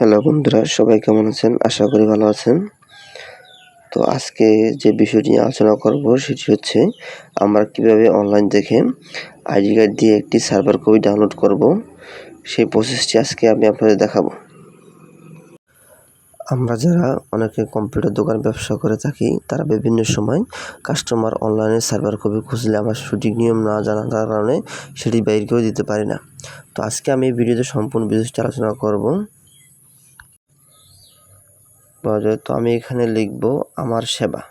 Hello বন্ধুরা, সবাই কেমন আছেন? আশা করি ভালো আছেন। তো আজকে যে বিষয়টি আলোচনা করব সেটি হচ্ছে, আমরা কীভাবে অনলাইন থেকে আইডি কার্ড দিয়ে একটি সার্ভার কপি ডাউনলোড করব, সেই প্রসেসটি আজকে আমি আপনাদের দেখাবো। আমরা যারা অনেকে কম্পিউটার দোকান ব্যবসা করে থাকি, তারা বিভিন্ন সময় কাস্টমার অনলাইনে সার্ভার কপি খুঁজলে আমার সঠিক নিয়ম না জানার কারণে সেটি বাইর করে দিতে পারি না। তো আজকে আমি এই ভিডিওতে সম্পূর্ণ বিষয়টি আলোচনা করব। পাওয়া যায়। তো আমি এখানে লিখব আমার সেবা।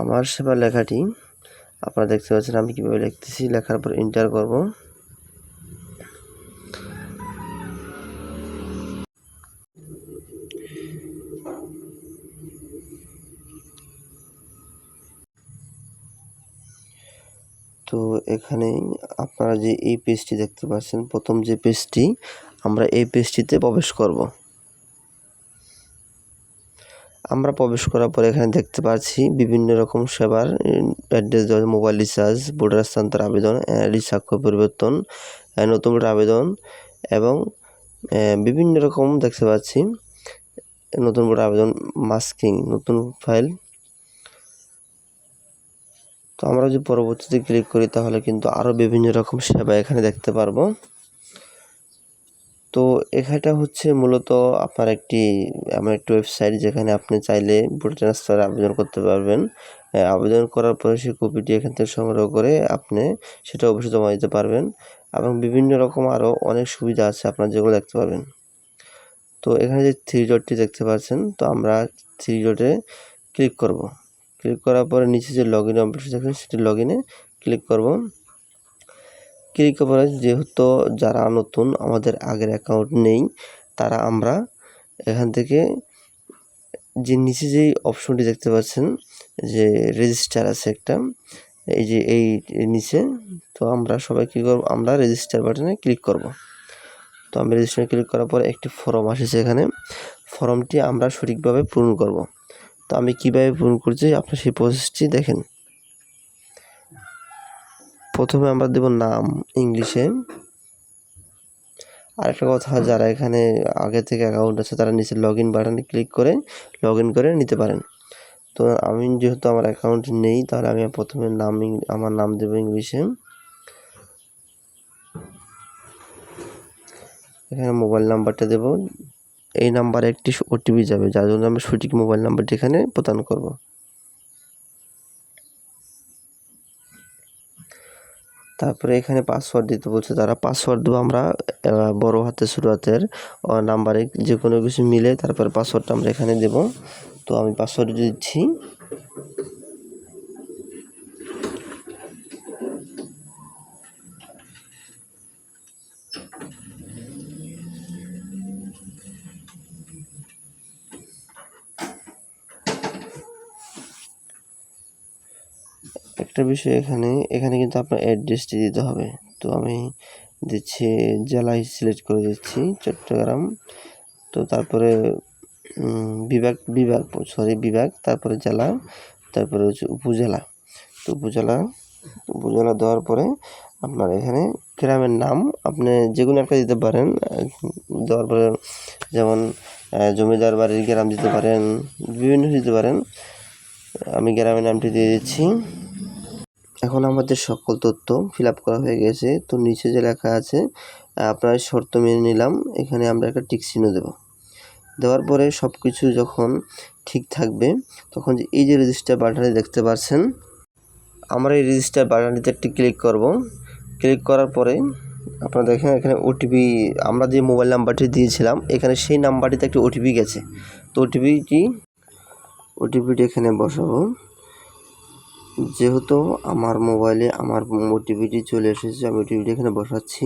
আমার সেবা লেখাটি আপনারা দেখতে পাচ্ছেন, আমি কীভাবে লিখতেছি, লেখার পর এন্টার করব। তো এখানে আপনারা যে এই পেজটি দেখতে পাচ্ছেন, প্রথম যে পেজটি আমরা এই পেজটিতে প্রবেশ করব। আমরা প্রবেশ করার পরে এখানে দেখতে পাচ্ছি বিভিন্ন রকম সেবার অ্যাড্রেস দেওয়া মোবাইল রিচার্জ, ভোটার স্থানান্তর আবেদন স্বাক্ষর পরিবর্তন নতুন ভোটার আবেদন এবং বিভিন্ন রকম দেখতে পাচ্ছি, নতুন ভোটার আবেদন, মাস্কিং, নতুন ফাইল। তো আমরা যদি পরবর্তীতে ক্লিক করি তাহলে কিন্তু আরও বিভিন্ন রকম সেবা এখানে দেখতে পারব। তো এখানটা হচ্ছে মূলত আপনার একটি, এমন একটি ওয়েবসাইট যেখানে আপনি চাইলে ভোট ট্রান্সফার আবেদন করতে পারবেন। আবেদন করার পরে সেই কপিটি এখান থেকে সংগ্রহ করে আপনি সেটা অবশ্যই জমা দিতে পারবেন এবং বিভিন্ন রকম আরও অনেক সুবিধা আছে আপনার যেগুলো দেখতে পারবেন। তো এখানে যে থ্রি ডটটি দেখতে পাচ্ছেন, তো আমরা থ্রি ডটে ক্লিক করব। ক্লিক করার পরে নিচে যে লগ ইন অপশন দেখেন, সেটি লগ ইনে ক্লিক করব। ক্লিক করে, যেহেতু যারা নতুন, আমাদের আগের অ্যাকাউন্ট নেই, তারা আমরা এখান থেকে যে নিচে যেই অপশনটি দেখতে পাচ্ছেন, যে রেজিস্টার আছে একটা, এই যে এই নিচে, তো আমরা সবাই কী করব, আমরা রেজিস্টার বাটনে ক্লিক করব। তো আমি রেজিস্টারে ক্লিক করার পর একটি ফর্ম আসেছে এখানে। ফর্মটি আমরা সঠিকভাবে পূরণ করব। তো আমি কীভাবে পূরণ করছি, আপনার সেই প্রসেসটি দেখেন। প্রথমে আমরা দেব নাম ইংলিশে। আরেকটা কথা, যারা এখানে আগে থেকে অ্যাকাউন্ট আছে, তারা নিচে লগ ইন বাটনে ক্লিক করে লগ ইন করে নিতে পারেন। তো আমি যেহেতু আমার অ্যাকাউন্ট নেই, তাহলে আমি প্রথমে নাম আমার নাম দেব ইংলিশে। এখানে মোবাইল নাম্বারটা দেব। এই নাম্বারে একটি ওটিপি যাবে। যার জন্য আমি সঠিক মোবাইল নাম্বারটি এখানে প্রদান করব। তারপরে এখানে পাসওয়ার্ড দিতে বলছে তারা। পাসওয়ার্ড দেবো আমরা বড় হাতে শুরু হাতের নাম্বারে যে কোনো কিছু মিলে তারপরে পাসওয়ার্ডটা আমরা এখানে দেব। তো আমি পাসওয়ার্ড দিচ্ছি। একটা বিষয় এখানে এখানে কিন্তু আপনার অ্যাড্রেসটি দিতে হবে। তো আমি দিচ্ছি, জেলায় সিলেক্ট করে দিচ্ছি চট্টগ্রাম। তো তারপরে বিভাগ বিভাগ সরি বিভাগ, তারপরে জেলা, তারপরে হচ্ছে উপজেলা। তো উপজেলা উপজেলা দেওয়ার পরে আপনার এখানে গ্রামের নাম আপনি যে কোনো একটা দিতে পারেন। দেওয়ার পরে যেমন জমিদার বাড়ির গ্রাম দিতে পারেন, বিভিন্ন দিতে পারেন। আমি গ্রামের নামটি দিয়ে দিচ্ছি। এখন আমাদের সকল তথ্য ফিল করা হয়ে গেছে। তো নিচে যে লেখা আছে, আপনার শর্ত মেনে নিলাম। এখানে আমরা একটা টিক চিহ্ন দেবো। দেওয়ার পরে সব কিছু যখন ঠিক থাকবে, তখন যে এই যে রেজিস্টার বাটনে দেখতে পাচ্ছেন, আমরা এই রেজিস্টার বাটনটিতে একটি ক্লিক করব। ক্লিক করার পরে আপনারা দেখেন এখানে ওটিপি আমরা যে মোবাইল নাম্বারটি দিয়েছিলাম, এখানে সেই নাম্বারটিতে একটি ওটিপি গেছে। তো ওটিপিটি ওটিপিটি এখানে বসাবো। যেহেতু আমার মোবাইলে আমার ওটিপিটি চলে এসেছে, আমি ওটিপিটি এখানে বসাচ্ছি।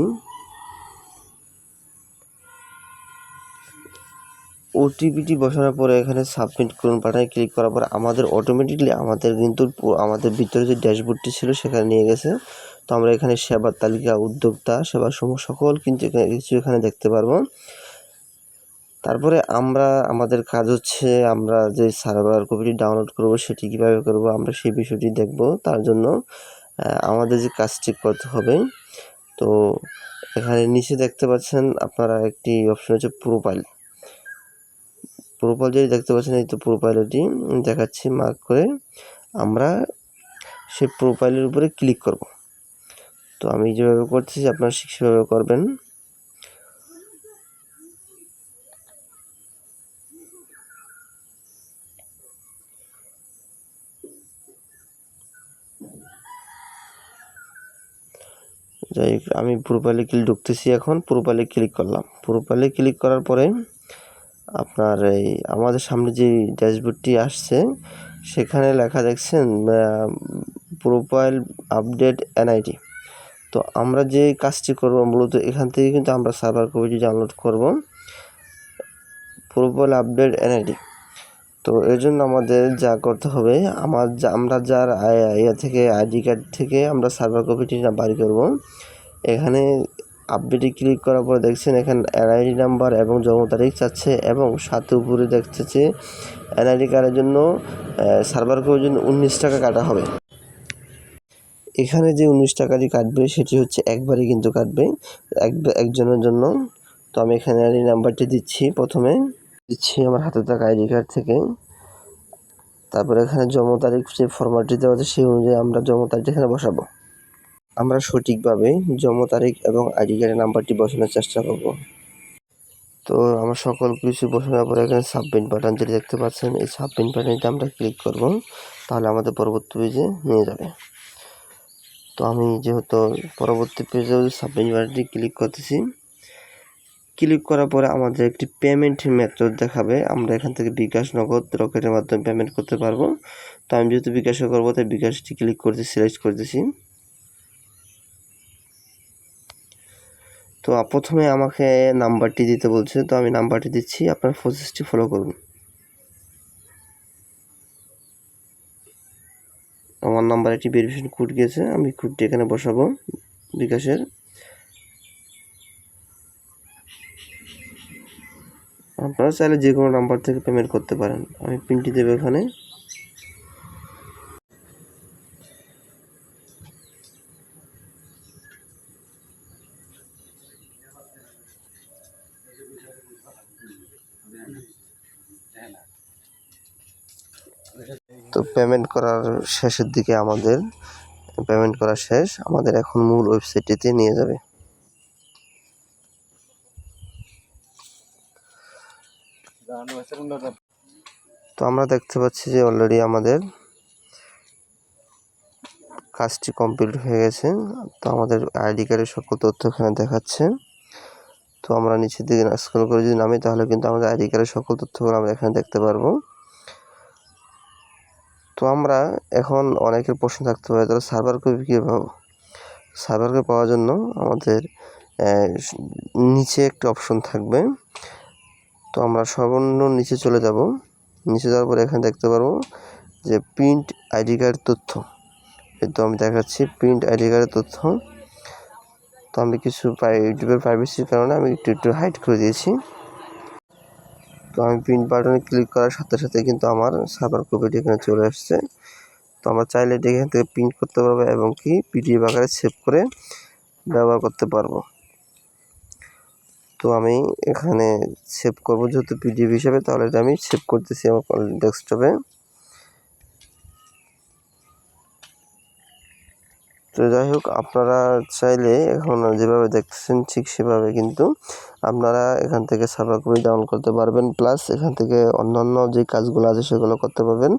ওটিপিটি বসানোর পরে এখানে সাবমিট করুন বাটনে ক্লিক করার পর আমাদের অটোমেটিকলি আমাদের কিন্তু আমাদের ভিতরে যে ড্যাশবোর্ডটি ছিল সেখানে নিয়ে গেছে। তো আমরা এখানে সেবার তালিকা, উদ্যোক্তা সেবা সমূহ সকল কিন্তু এখানে কিছু এখানে দেখতে পারব। তারপরে আমরা, আমাদের কাজ হচ্ছে আমরা যে সার্ভার কপিটি ডাউনলোড করব, সেটি কীভাবে করব, আমরা সেই বিষয়টি দেখব। তার জন্য আমাদের যে কাজটি করতে হবে, তো এখানে নিচে দেখতে পাচ্ছেন আপনারা একটি অপশন হচ্ছে প্রোফাইল প্রোফাইল যদি দেখতে পাচ্ছেন, এই তো প্রোফাইলটি দেখাচ্ছি মার্ক করে, আমরা সেই প্রোফাইলের উপরে ক্লিক করব। তো আমি যেভাবে করতেছি, আপনারা সেভাবে করবেন। যাই আমি প্রোফাইলে ক্লিক ঢুকতেছি এখন। প্রোফাইলে ক্লিক করলাম। প্রোফাইলে ক্লিক করার পরে আপনার এই আমাদের সামনে যে ড্যাশবোর্ডটি আসছে, সেখানে লেখা দেখছেন প্রোফাইল আপডেট এনআইডি তো আমরা যে কাজটি করব, মূলত এখান থেকে কিন্তু আমরা সার্ভার কপিটি ডাউনলোড করব। প্রোফাইল আপডেট এনআইডি তো এর জন্য আমাদের যা করতে হবে, আমার আমরা যার ইয়ে থেকে, আইডি কার্ড থেকে আমরা সার্ভার কপিটি বাড়ি করব। এখানে আপডেটে ক্লিক করার পরে দেখছেন এখানে এনআইডি নাম্বার এবং জন্ম তারিখ চাচ্ছে এবং সাথে উপরে দেখতেছে এনআইডি কার্ডের জন্য সার্ভার কপির জন্য উনিশ টাকা কাটা হবে। এখানে যে উনিশ টাকাটি কাটবে সেটি হচ্ছে একবারই কিন্তু কাটবে, এক, একজনের জন্য। তো আমি এখানে আইডি নাম্বারটি দিচ্ছি প্রথমে। দিচ্ছি আমার হাতে থাকা আইডি কার্ড থেকে। তারপরে এখানে জন্ম তারিখ যে ফরম্যাটটি দেওয়া আছে সেই অনুযায়ী আমরা জন্ম তারিখ এখানে বসাবো। আমরা সঠিকভাবে জন্ম তারিখ এবং আইডি কার্ডের নাম্বারটি বসানোর চেষ্টা করব। তো আমার সকল কিছু বসানোর পরে এখানে সাবমিট বাটন যেটি দেখতে পাচ্ছেন, এই সাবমিট বাটনটিতে আমরা ক্লিক করব, তাহলে আমাদের পরবর্তী পেজে নিয়ে যাবে। তো আমি যেহেতু পরবর্তী পেজে সাবমিট বাটনটি ক্লিক করতেছি ক্লিক করার পরে আমাদের একটি পেমেন্ট মেথড দেখাবে। আমরা এখান থেকে বিকাশ নগদ রকেটের মাধ্যমে পেমেন্ট করতে পারব। তো আমি যেহেতু বিকাশে করব, তাই বিকাশটি ক্লিক করতে সিলেক্ট করতেছি। তো প্রথমে আমাকে নাম্বারটি দিতে বলছে, তো আমি নাম্বারটি দিচ্ছি, আপনার প্রসেসটি ফলো করুন। আমার নাম্বার একটি ভেরিফিকেশন কোড গিয়েছে আমি কোডটি এখানে বসাবো, বিকাশের। আপনারা চাইলে যে কোনো নাম্বার থেকে পেমেন্ট করতে পারেন। আমি পিনটি দেবো এখানে। তো পেমেন্ট করার শেষের দিকে আমাদের পেমেন্ট করা শেষ। আমাদের এখন মূল ওয়েবসাইটটিতে নিয়ে যাবে। তো আমরা দেখতে পাচ্ছি যে অলরেডি আমাদের কাজটি কমপ্লিট হয়ে গেছে। তো আমাদের আইডি কার্ডের সকল তথ্য এখানে দেখাচ্ছে। তো আমরা নিচের দিকে স্ক্রল করে যদি নামি, তাহলে কিন্তু আমাদের আইডি কার্ডের সকল তথ্যগুলো আমরা এখানে দেখতে পারব। তো আমরা এখন অনেকের প্রশ্ন থাকতে পারে, তাহলে সার্ভার কপি কীভাবে পাবো? সার্ভার কপি পাওয়ার জন্য আমাদের নিচে একটা অপশন থাকবে। তো আমরা সর্বনিম্ন নিচে চলে যাব। নিচে যাওয়ার পরে এখানে দেখতে পারব যে প্রিন্ট আইডি কার্ড তথ্য। তো আমি দেখাচ্ছি প্রিন্ট আইডি কার্ডের তথ্য। তো আমি কিছু ইউটিউবের প্রাইভেসির কারণে আমি একটু একটু হাইড করে দিয়েছি। তো আমি প্রিন্ট বাটনে ক্লিক করার সাথে সাথে কিন্তু আমার সার্ভার কপিটি এখানে চলে আসছে। তো আমরা চাইলে এটি এখান থেকে প্রিন্ট করতে পারব এবং কি পিডিএফ আকারে সেভ করে ব্যবহার করতে পারব। তো আমি এখানে সেভ করব যেহেতু পিডিএফ হিসাবে, তাহলে এটা আমি সেভ করতেছি আমার ডেস্কটপে তো যাই হোক, আপনারা চাইলে এখন যেভাবে দেখছেন ঠিক সেভাবে কিন্তু আপনারা এখান থেকে সার্ভার কপি ডাউন করতে পারবেন প্লাস এখান থেকে অন্যান্য যে কাজগুলো আছে সেগুলো করতে পারবেন।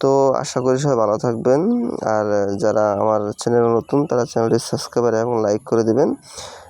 তো আশা করি সবাই ভালো থাকবেন, আর যারা আমার চ্যানেল নতুন, তারা চ্যানেলটি সাবস্ক্রাইব এবং লাইক করে দিবেন।